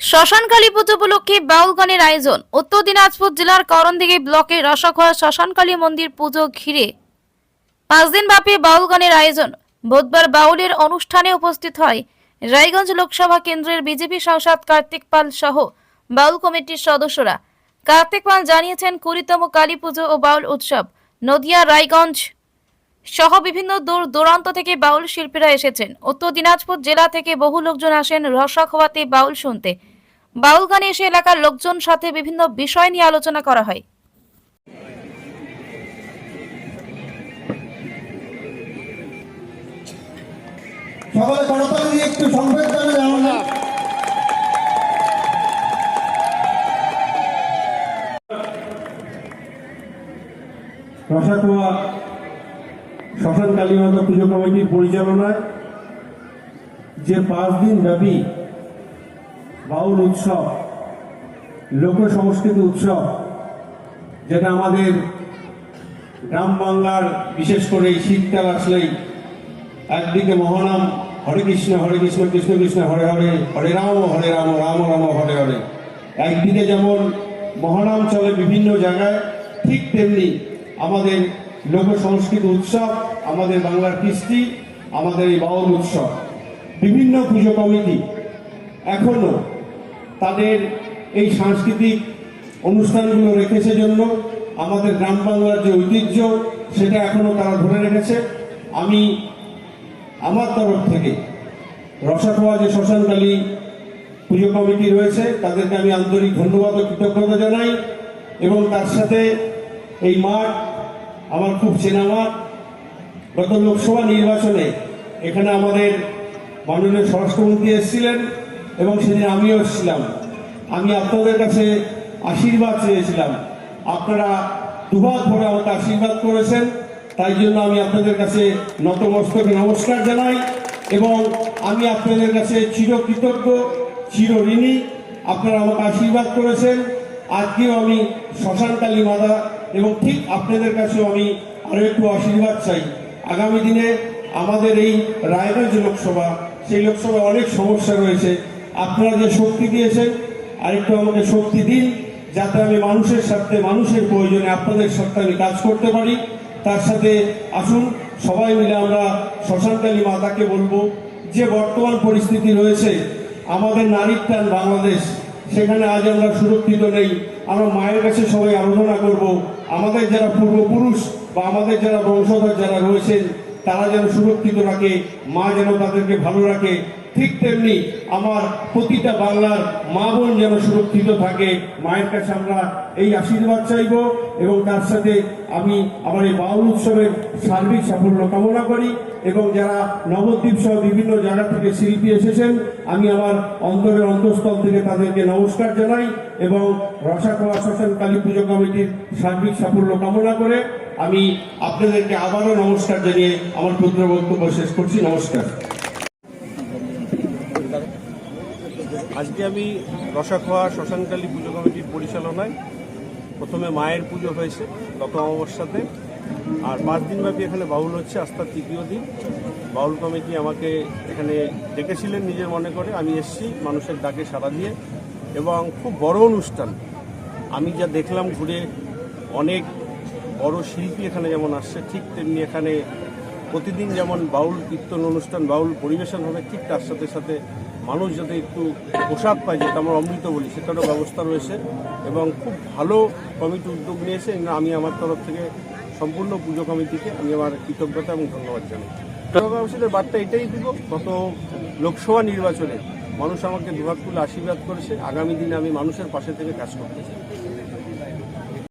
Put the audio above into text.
শ্মশানকালী পুজো উপলক্ষে বাউল গানের আয়োজন। উত্তর দিনাজপুর জেলার করণদিঘি ব্লকের রসখোয়া শ্মশানকালী মন্দির পুজো ঘিরে। পাঁচ দিন ব্যাপী বাউল গানের আয়োজন। বুধবার বাউলের অনুষ্ঠানে উপস্থিত হয় রায়গঞ্জ লোকসভা কেন্দ্রের বিজেপি সাংসদ কার্তিক পাল সহ বাউল কমিটির সদস্যরা। কার্তিক পাল জানিয়েছেন, কুড়িতম কালী পুজো ও বাউল উৎসব নদিয়া, রায়গঞ্জ সহ বিভিন্ন দূর দূরান্ত থেকে বাউল শিল্পীরা এসেছেন। উত্তর দিনাজপুর জেলা থেকে বহু লোকজন আসেন রসাখোয়াতে বাউল শুনতে। বাউল গানে এসে এলাকার লোকজন সাথে বিভিন্ন বিষয় নিয়ে আলোচনা করা হয়। সকলে করতালি দিয়ে একটু সংবেদ জানাবে আমরা রসাকুয়া শ্মশান কালীমাতা পুজো কমিটির পরিচালনায় যে পাঁচ দিন ব্যাপী বাউল উৎসব, লোক সংস্কৃতি উৎসব, যেটা আমাদের গ্রাম বাংলার বিশেষ করে এই শীতকাল আসলেই একদিকে মহানাম, হরে কৃষ্ণ হরে কৃষ্ণ কৃষ্ণ কৃষ্ণ, হরে হরে হরে রাম হরে রাম রাম রাম, হরে হরে। একদিকে যেমন মহানাম চলে বিভিন্ন জায়গায়, ঠিক তেমনি আমাদের লোক সংস্কৃতি উৎসব, আমাদের বাংলার কৃষ্টি, আমাদের এই বাউল উৎসব। বিভিন্ন পুজো কমিটি এখনও তাদের এই সাংস্কৃতিক অনুষ্ঠানগুলো রেখেছে জন্য আমাদের গ্রাম বাংলার যে ঐতিহ্য, সেটা এখনও তারা ধরে রেখেছে। আমি আমার তরফ থেকে রসাখোয়া যে শ্মশানকালী পুজো কমিটি রয়েছে, তাদেরকে আমি আন্তরিক ধন্যবাদ ও কৃতজ্ঞতা জানাই এবং তার সাথে এই মাঠ, আমার খুব চেনা মাঠ, গত লোকসভা নির্বাচনে এখানে আমাদের মাননীয় স্বরাষ্ট্রমন্ত্রী এসেছিলেন। এবং সেদিন আমিও এসেছিলাম। আমি আপনাদের কাছে আশীর্বাদ চেয়েছিলাম। আপনারা দুহাত ভরে আমাকে আশীর্বাদ করেছেন, তাই জন্য আমি আপনাদের কাছে নতমস্তকে নমস্কার জানাই এবং আমি আপনাদের কাছে চিরকৃতজ্ঞ চির ঋণী আপনারা আমাকে আশীর্বাদ করেছেন। আজকেও আমি শ্মশানকালী মাতা এবং ঠিক আপনাদের কাছেও আমি আরও একটু আশীর্বাদ চাই। আগামী দিনে আমাদের এই রায়গঞ্জ লোকসভা, সেই লোকসভায় অনেক সমস্যা রয়েছে। আপনারা যে শক্তি দিয়েছেন, আরেকটু আমাকে শক্তি দিন, যাতে আমি মানুষের সাথে মানুষের প্রয়োজনে আপনাদের সাথে আমি কাজ করতে পারি। তার সাথে আসুন, সবাই মিলে আমরা শ্মশানকালী মাতাকে বলব, যে বর্তমান পরিস্থিতি রয়েছে, আমাদের নারীর টান বাংলাদেশ, সেখানে আজ আমরা সুরক্ষিত নেই। আমরা মায়ের কাছে সবাই আলোচনা করব। আমাদের যারা পূর্বপুরুষ বা আমাদের যারা বংশধর যারা রয়েছেন তারা যেন সুরক্ষিত রাখে, মা যেন তাদেরকে ভালো রাখে। ঠিক তেমনি আমার প্রতিটা বাংলার মা বোন যেন সুরক্ষিত থাকে, মায়ের কাছে আমরা এই আশীর্বাদ চাইব এবং তার সাথে আমি আমার এই বাউল উৎসবের সার্বিক সাফল্য কামনা করি এবং যারা নবদ্বীপ সহ বিভিন্ন জায়গা থেকে শিল্পী এসেছেন, আমি আমার অন্তরের অন্তঃস্থল থেকে তাদেরকে নমস্কার জানাই এবং রসাখোয়া শ্মশান কালী পুজো কমিটির সার্বিক সাফল্য কামনা করে আমি আপনাদেরকে আবারও নমস্কার জানিয়ে আমার ক্ষুদ্র বক্তব্য শেষ করছি। নমস্কার। আজকে আমি রসাখোয়া শ্মশানকালী পুজো কমিটির পরিচালনায় প্রথমে মায়ের পুজো হয়েছে গত অমাবস্যাতে আর পাঁচ দিনব্যাপী এখানে বাউল হচ্ছে আস্থার তৃতীয় দিন। বাউল কমিটি আমাকে এখানে ডেকেছিলেন নিজের মনে করে। আমি এসেছি মানুষের ডাকে সাড়া দিয়ে। এবং খুব বড় অনুষ্ঠান। আমি যা দেখলাম, ঘুরে অনেক বড় শিল্পী এখানে যেমন আসছে, ঠিক তেমনি এখানে প্রতিদিন যেমন বাউল কীর্তন অনুষ্ঠান, বাউল পরিবেশন হবে, ঠিক তার সাথে সাথে মানুষ যাতে একটু পোশাক পায়, যেটা আমরা অমৃত বলি, সেটারও ব্যবস্থা রয়েছে এবং খুব ভালো কমিটি উদ্যোগ নিয়েছে। আমি আমার তরফ থেকে সম্পূর্ণ পুজো কমিটিকে আমি আমার কৃতজ্ঞতা এবং ধন্যবাদ জানাই। বার্তা এটাই দিব, গত লোকসভা নির্বাচনে মানুষ আমাকে দুহাত তুলে আশীর্বাদ করেছে। আগামী দিনে আমি মানুষের পাশে থেকে কাজ করতে চাই।